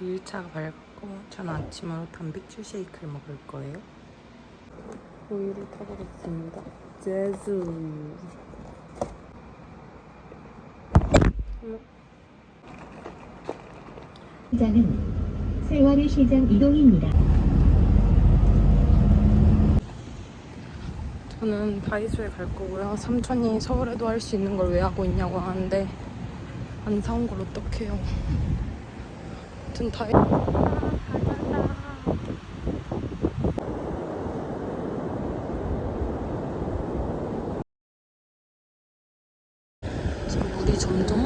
해차가 밝고 저는 아침으로 단백질 쉐이크를 먹을 거예요. 우유를 타보겠습니다. 재즈. 시장은 세월의 시장 이동입니다. 저는 다이소에 갈 거고요. 삼촌이 서울에도 할 수 있는 걸 왜 하고 있냐고 하는데 안 사온 걸 어떡해요. 아무튼 다이 지금 물이 점점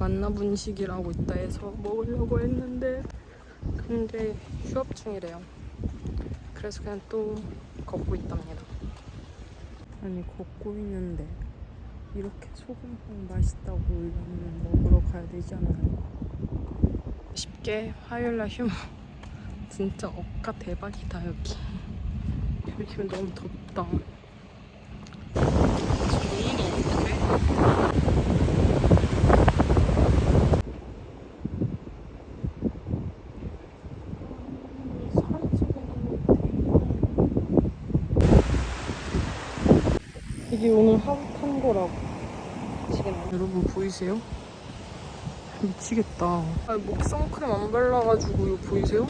만나 분식이라고 있다 해서 먹으려고 했는데 근데 휴업 중이래요. 그래서 그냥 또 걷고 있답니다. 아니 걷고 있는데 이렇게 소금빵 맛있다고 이러면 먹으러 가야 않나요? 쉽게 화요일날 휴무 진짜 억가 대박이다 여기. 여기 너무 덥다. 저는 어떡해? 이게 오늘 하루 탄 거라고. 미치겠네. 여러분 보이세요? 미치겠다. 아, 목 선크림 안 발라가지고 이거 보이세요?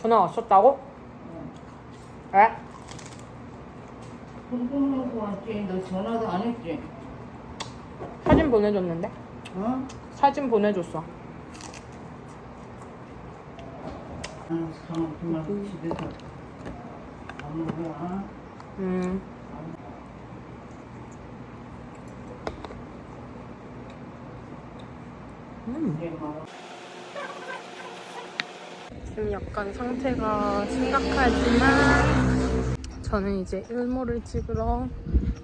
전화 왔었다고? 왜? 궁금하고 왔지. 너 전화도 안 했지? 사진 보내줬는데? 어? 사진 보내줬어. 아, 사람 그만 집에서 안 먹어. 음. 음. 이제 막 지금 약간 상태가 심각하지만 저는 이제 일몰을 찍으러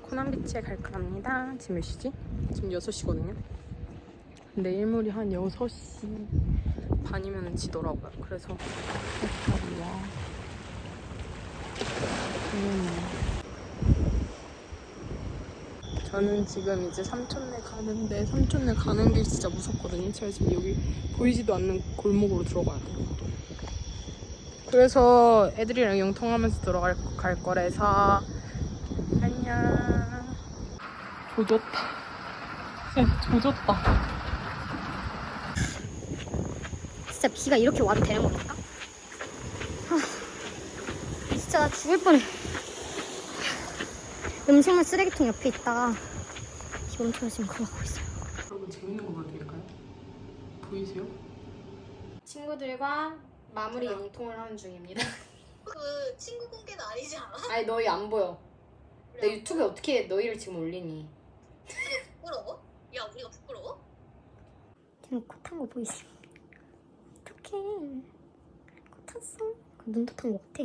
코난비치에 갈까 합니다. 지금 몇 시지? 지금 6시거든요. 근데 일몰이 한 6시 반이면 지더라고요. 그래서 와. 음. 저는 지금 이제 삼촌네 가는데 삼촌네 가는 길 진짜 무섭거든요. 제가 지금 여기 보이지도 않는 골목으로 들어가야 돼요. 그래서 애들이랑 영통하면서 들어갈 갈 거라서 안녕. 조졌다. 진짜 조졌다. 진짜 비가 이렇게 와도 되는 겁니까? 아, 진짜 나 죽을 뻔해. 음식물 쓰레기통 옆에 있다가 비 엄청 지금 그러고 있어요. 여러분 재밌는 거 보여드릴까요? 보이세요? 친구들과 마무리 영통을 하는 중입니다. 그 친구 공개는 아니지 않아? 아니 너희 안 보여. 내 유튜브에 어떻게 너희를 지금 올리니? 부끄러워? 야 우리가 부끄러워? 지금 코 탄 거 보이세요? 어떡해. 코 탔어. 그 눈도 탄 거 같아.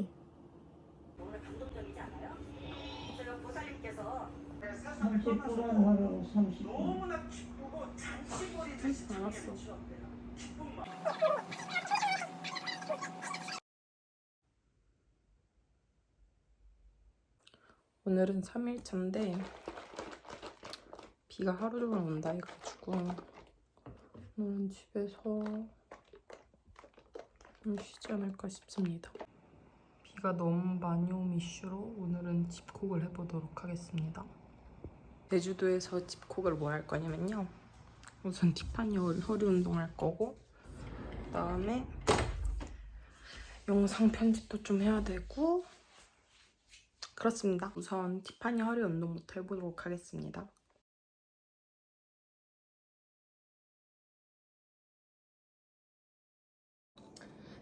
30분은 하라고 30분. 알았어. 오늘은 3일차인데 비가 하루 종일 온다 해가지고 오늘은 집에서 좀 쉬지 않을까 싶습니다. 비가 너무 많이 옴 이슈로 오늘은 집콕을 해보도록 하겠습니다. 제주도에서 집콕을 뭐 할 거냐면요. 우선 티파니 허리, 허리 운동 할 거고 그다음에 영상 편집도 좀 해야 되고 그렇습니다. 우선 티파니 허리 운동부터 해보도록 하겠습니다.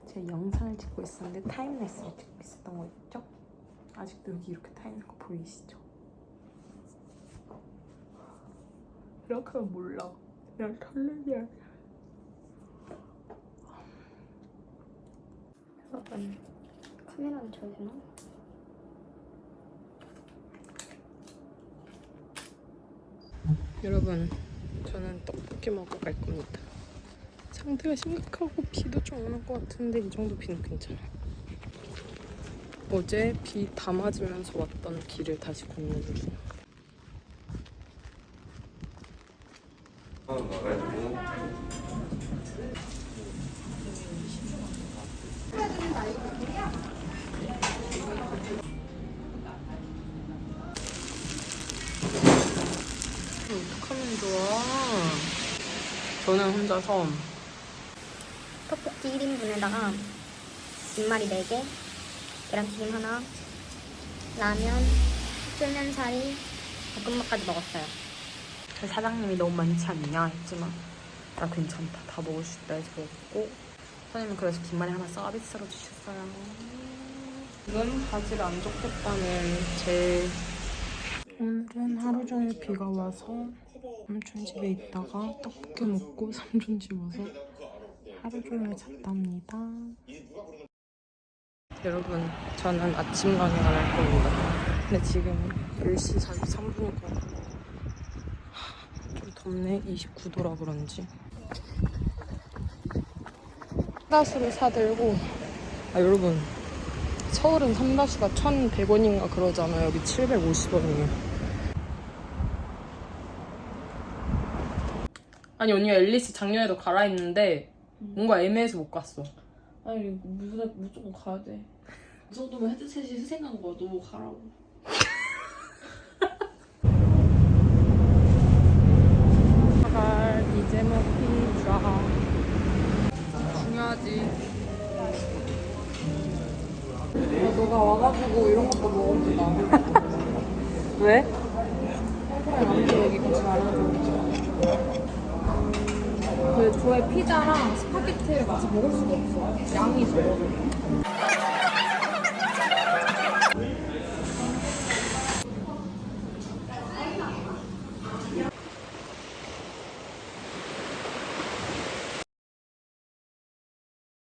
제가 영상을 찍고 있었는데 타임레스를 찍고 있었던 거 있죠? 아직도 여기 이렇게 타 있는 거 보이시죠? 이렇게 하면 몰라. 그냥 설레게 여러분 카메라는 줘야 되나? 여러분, 저는 떡볶이 먹으러 갈 겁니다. 상태가 심각하고 비도 좀 오는 것 같은데 이 정도 비는 괜찮아. 어제 비 다 맞으면서 왔던 길을 다시 걷는 중. 어떡하면 좋아. 저는 혼자서 떡볶이 1인분에다가 김말이 4개, 계란튀김 하나, 라면, 쫄면사리, 볶음밥까지 먹었어요. 사장님이 너무 많지 않냐 했지만 나 괜찮다. 다 먹을 수 있다 해서 먹고 사장님은 그래서 김말이 하나 서비스로 주셨어요. 지금 바지를 안 줬겠다는 제 오늘은 하루 종일 비가 와서 삼촌 집에 있다가 떡볶이 먹고 삼촌 집 와서 하루 종일 잤답니다. 여러분, 저는 아침 강연을 할 겁니다. 근데 지금 10시 43분이고 좀 덥네. 29도라 그런지. 삼다수를 사들고 아 여러분 서울은 삼다수가 1,100원인가 그러잖아요. 여기 750원이에요. 아니 언니가 앨리스 작년에도 가라 했는데 뭔가 애매해서 못 갔어. 아니 무조건 무조건 가야 돼. 이 정도면 헤드셋이 희생한 거야. 너무 가라고. 사갈 이제 먹히자. 중요하지. 너가 와가지고 이런 것도 먹어준다. 왜? 얘기 같이 말해줘. 그 저의 피자랑 스파게티를 같이 먹을 수가 없어. 양이 적어서.